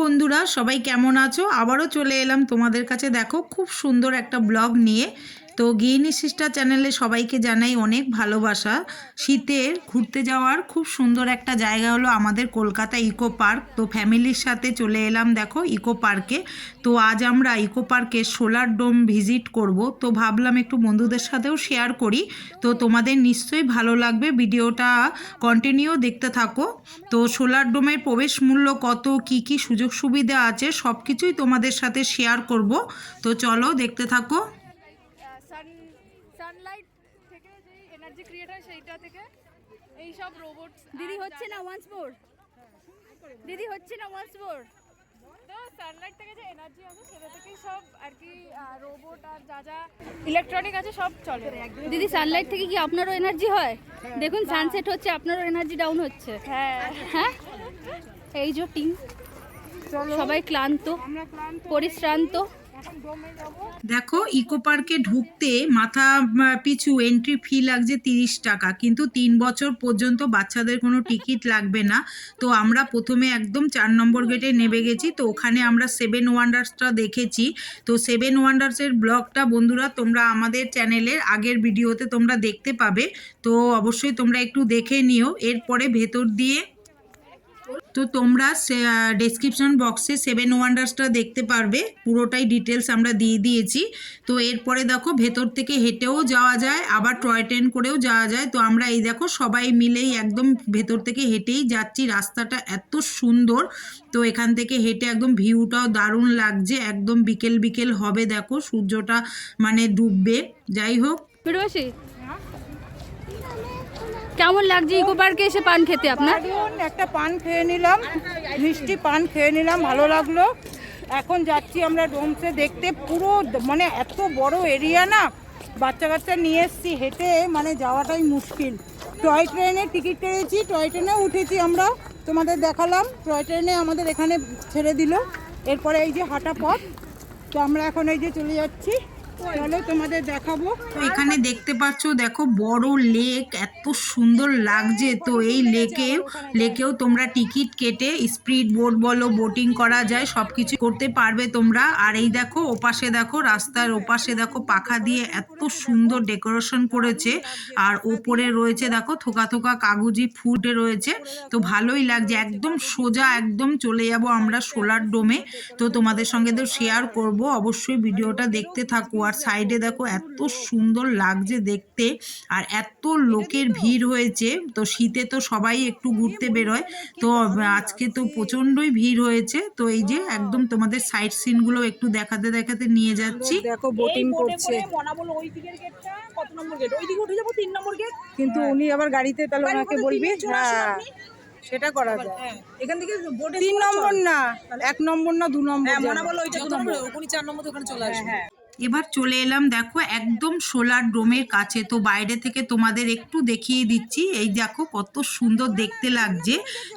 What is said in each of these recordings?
বন্ধুরা, সবাই কেমন আছো? আবারও চলে এলাম তোমাদের কাছে। দেখো, খুব সুন্দর একটা ব্লগ নিয়ে তো গিয়েনি সিস্টার চ্যানেলে সবাইকে জানাই অনেক ভালোবাসা। শীতের ঘুরতে যাওয়ার খুব সুন্দর একটা জায়গা হলো আমাদের কলকাতা ইকো পার্ক। তো ফ্যামিলির সাথে চলে এলাম দেখো ইকো পার্কে। তো আজ আমরা ইকো পার্কে সোলার ডোম ভিজিট করব। তো ভাবলাম একটু বন্ধুদের সাথেও শেয়ার করি। তো তোমাদের নিশ্চয়ই ভালো লাগবে ভিডিওটা। কন্টিনিউ দেখতে থাকো। তো সোলার ডোমের প্রবেশ মূল্য কত? কি কি সুযোগ সুবিধা আছে? সব কিছুই তোমাদের সাথে শেয়ার করব। তো চলো দেখতে থাকো। সানলাইট থেকে যেই এনার্জি ক্রিয়েট হয় সেইটা থেকে এই সব রোবট দিদি হচ্ছে না ওয়ান্স মোর দিদি হচ্ছে না ওয়ান্স মোর তো সানলাইট থেকে যে এনার্জি আছে সেটা থেকেই সব আর কি রোবট আর যা যা ইলেকট্রনিক আছে সব চলে। দিদি সানলাইট থেকে কি আপনারও এনার্জি হয়? দেখুন সানসেট হচ্ছে আপনারও এনার্জি ডাউন হচ্ছে। হ্যাঁ। হ্যাঁ? এই যে টিম সবাই ক্লান্ত। পরিশ্রান্ত। দেখো, ইকো পার্কে ঢুকতে মাথা পিছু এন্ট্রি ফি লাগছে তিরিশ টাকা, কিন্তু তিন বছর পর্যন্ত বাচ্চাদের কোনো টিকিট লাগবে না। তো আমরা প্রথমে একদম চার নম্বর গেটে নেমে গেছি, তো ওখানে আমরা সেভেন ওয়ান্ডার্সটা দেখেছি। তো সেভেন ওয়ান্ডার্সের ব্লগটা বন্ধুরা, তোমরা আমাদের চ্যানেলের আগের ভিডিওতে তোমরা দেখতে পাবে। তো অবশ্যই তোমরা একটু দেখে নিও, এরপরে ভেতর দিয়ে তো তোমরা ডেসক্রিপশন বক্সে সেভেন ওয়ান্ডার্সটা দেখতে পারবে। পুরোটাই ডিটেলস আমরা দিয়ে দিয়েছি। তো এরপরে দেখো, ভেতর থেকে হেঁটেও যাওয়া যায়, আবার টয় ট্রেন করেও যাওয়া যায়। তো আমরা এই দেখো, সবাই মিলেই একদম ভেতর থেকে হেঁটেই যাচ্ছি। রাস্তাটা এত সুন্দর। তো এখান থেকে হেঁটে একদম ভিউটাও দারুণ লাগছে। একদম বিকেল বিকেল হবে দেখো, সূর্যটা মানে ডুববে। যাই হোক। কেমন লাগছে ইকো পার্কে এসে পান খেতে আপনার? একটা পান খেয়ে নিলাম, মিষ্টি পান খেয়ে নিলাম, ভালো লাগল। এখন যাচ্ছি আমরা ডোমসে দেখতে, পুরো মানে এত বড় এরিয়া না, বাচ্চা কাচ্চা নিয়ে এসছি, হেঁটে মানে যাওয়াটাই মুশকিল। টয় ট্রেনে টিকিট কেটেছি টয় ট্রেনে উঠেছি আমরা, তোমাদের দেখালাম, টয় ট্রেনে আমাদের এখানে ছেড়ে দিল। এরপরে এই যে হাঁটা পথ, তো আমরা এখন এই যে চলে যাচ্ছি। এখানে দেখতে পাচ্ছ, দেখো বড় লেক এত সুন্দর লাগছে। তো এই লেকে লেকেও তোমরা টিকিট কেটে স্পিড বোট বলো বোটিং করা যায় সব কিছু করতে পারবে তোমরা। আর এই দেখো, ওপাশে দেখো, রাস্তার ওপাশে দেখো, পাখা দিয়ে এত সুন্দর ডেকোরেশন করেছে। আর ওপরে রয়েছে দেখো, থোকা থোকা কাগজি ফুটে রয়েছে। তো ভালোই লাগছে, একদম সোজা একদম চলে যাব আমরা সোলার ডোমে তো তোমাদের সঙ্গে তো শেয়ার করব, অবশ্যই ভিডিওটা দেখতে থাকো। আর সাইডে দেখো এত সুন্দর লাগছে দেখতে আর এত লোকের ভিড় হয়েছে। তো শীতে তো সবাই একটু ঘুরতে বেরোয়। তো আজকে তো প্রচণ্ডই ভিড় হয়েছে। তো এই যে একদম তোমাদের সাইড সিনগুলো একটু দেখাতে দেখাতে নিয়ে যাচ্ছি। দেখো বোটিং করছে। কিন্তু উনি আবার গাড়িতে তাহলে ওনাকে বলবি? হ্যাঁ সেটা করা যায়। এখান থেকে বোটে তিন নম্বর না এক নম্বর না দু নম্বর হ্যাঁ মনে বলো ওইটা দু নম্বর ওখানে চার নম্বর ওখানে চলে আসবে। এবার চলে এলাম, দেখো, একদম সোলার ডোমের কাছে। তো বাইরে থেকে তোমাদের একটু দেখিয়ে দিচ্ছি, এই দেখো কত সুন্দর দেখতে লাগছে।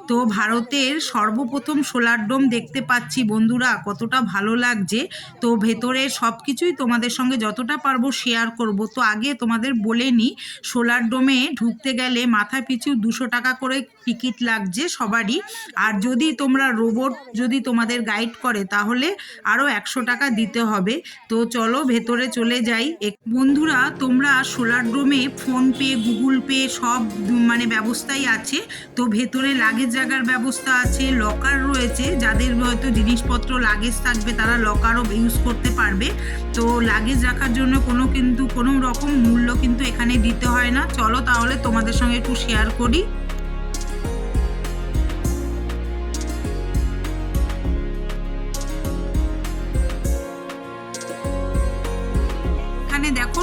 তো ভারতের সর্বপ্রথম সোলার ডোম দেখতে পাচ্ছি বন্ধুরা, কতটা ভালো লাগছে। তো ভেতরে সব কিছুই তোমাদের সঙ্গে যতটা পারব শেয়ার করব। তো আগে তোমাদের বলে নিই সোলার ডোমে ঢুকতে গেলে মাথা পিছু দুশো টাকা করে টিকিট লাগছে সবারই। আর যদি তোমরা রোবট যদি তোমাদের গাইড করে, তাহলে আরও একশো টাকা দিতে হবে। তো চলো ভেতরে চলে যাই। বন্ধুরা, তোমরা সোলার ডোমে ফোনপে গুগল পে সব মানে ব্যবস্থাই আছে। তো ভেতরে লাগেজ জায়গার ব্যবস্থা আছে লকার রয়েছে। যাদের হয়তো জিনিসপত্র লাগেজ থাকবে, তারা লকারও ইউজ করতে পারবে। তো লাগেজ রাখার জন্য কোনো কিন্তু, কোনো রকম মূল্য কিন্তু এখানে দিতে হয় না। চলো তাহলে তোমাদের সঙ্গে একটু শেয়ার করি।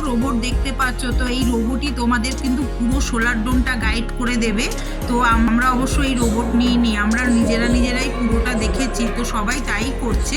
রোবট দেখতে পাচ্ছ, তো এই রোবটই তোমাদের কিন্তু পুরো সোলার ডোমটা গাইড করে দেবে। তো আমরা অবশ্যই এই রোবট নিয়ে নিই, আমরা নিজেরা নিজেরাই পুরোটা দেখেছি, তো সবাই তাই করছে।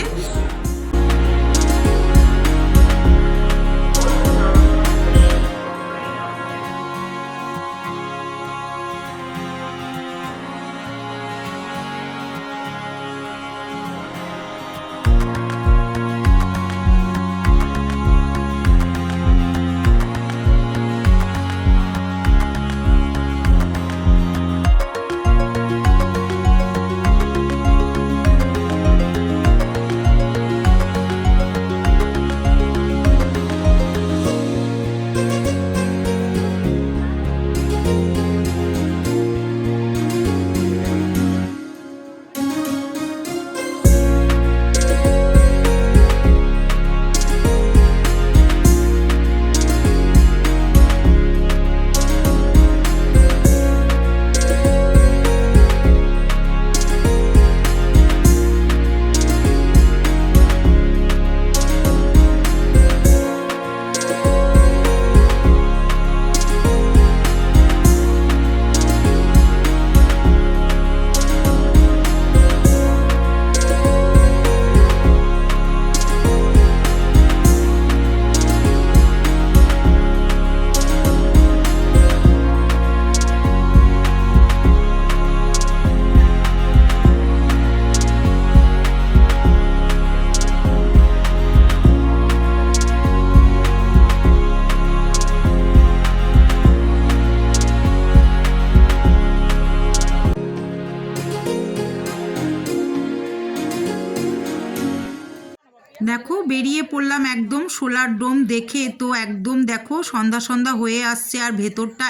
দেখো, বেরিয়ে পড়লাম একদম সোলার ডোম দেখে। তো একদম দেখো, সন্ধ্যা সন্ধ্যা হয়ে আসছে আর ভেতরটা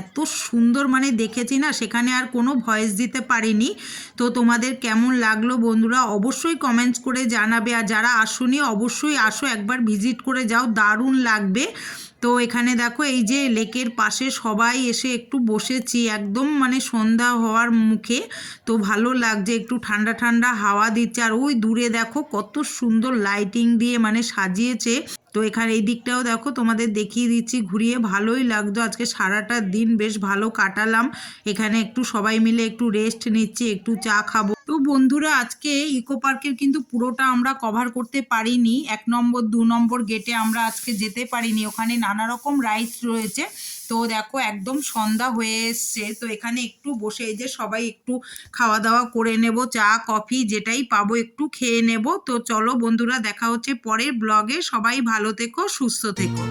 এত সুন্দর মানে দেখেছি না, সেখানে আর কোনো ভয়েস দিতে পারিনি। তো তোমাদের কেমন লাগল বন্ধুরা, অবশ্যই কমেন্টস করে জানাবে। আর যারা আসুনি, অবশ্যই আসো, একবার ভিজিট করে যাও, দারুণ লাগবে। তো এখানে দেখো, এই যে লেকের পাশে সবাই এসে একটু বসেছি, একদম মানে সন্ধ্যা হওয়ার মুখে। তো ভালো লাগছে, একটু ঠান্ডা ঠান্ডা হাওয়া দিচ্ছে। আর ওই দূরে দেখো কত সুন্দর লাইটিং দিয়ে মানে সাজিয়েছে। তো এখানে এই দিকটাও দেখো, তোমাদের দেখিয়ে দিচ্ছি, ঘুরিয়ে ভালোই লাগতো। আজকে সারাটা দিন বেশ ভালো কাটালাম। এখানে একটু সবাই মিলে একটু রেস্ট নিচ্ছি, একটু চা খাব। তো বন্ধুরা, আজকে ইকো পার্কের কিন্তু পুরোটা আমরা কভার করতে পারিনি। এক নম্বর, দু নম্বর গেটে আমরা আজকে যেতে পারিনি। ওখানে নানা রকম রাইডস রয়েছে। তো দেখো একদম সন্ধ্যা হয়ে এসছে, তো এখানে একটু বসে যে সবাই একটু খাওয়া দাওয়া করে নেব, চা, কফি যেটাই পাবো একটু খেয়ে নেব। তো চলো বন্ধুরা দেখা হচ্ছে পরের ব্লগে সবাই ভালো থেকো, সুস্থ থেকো।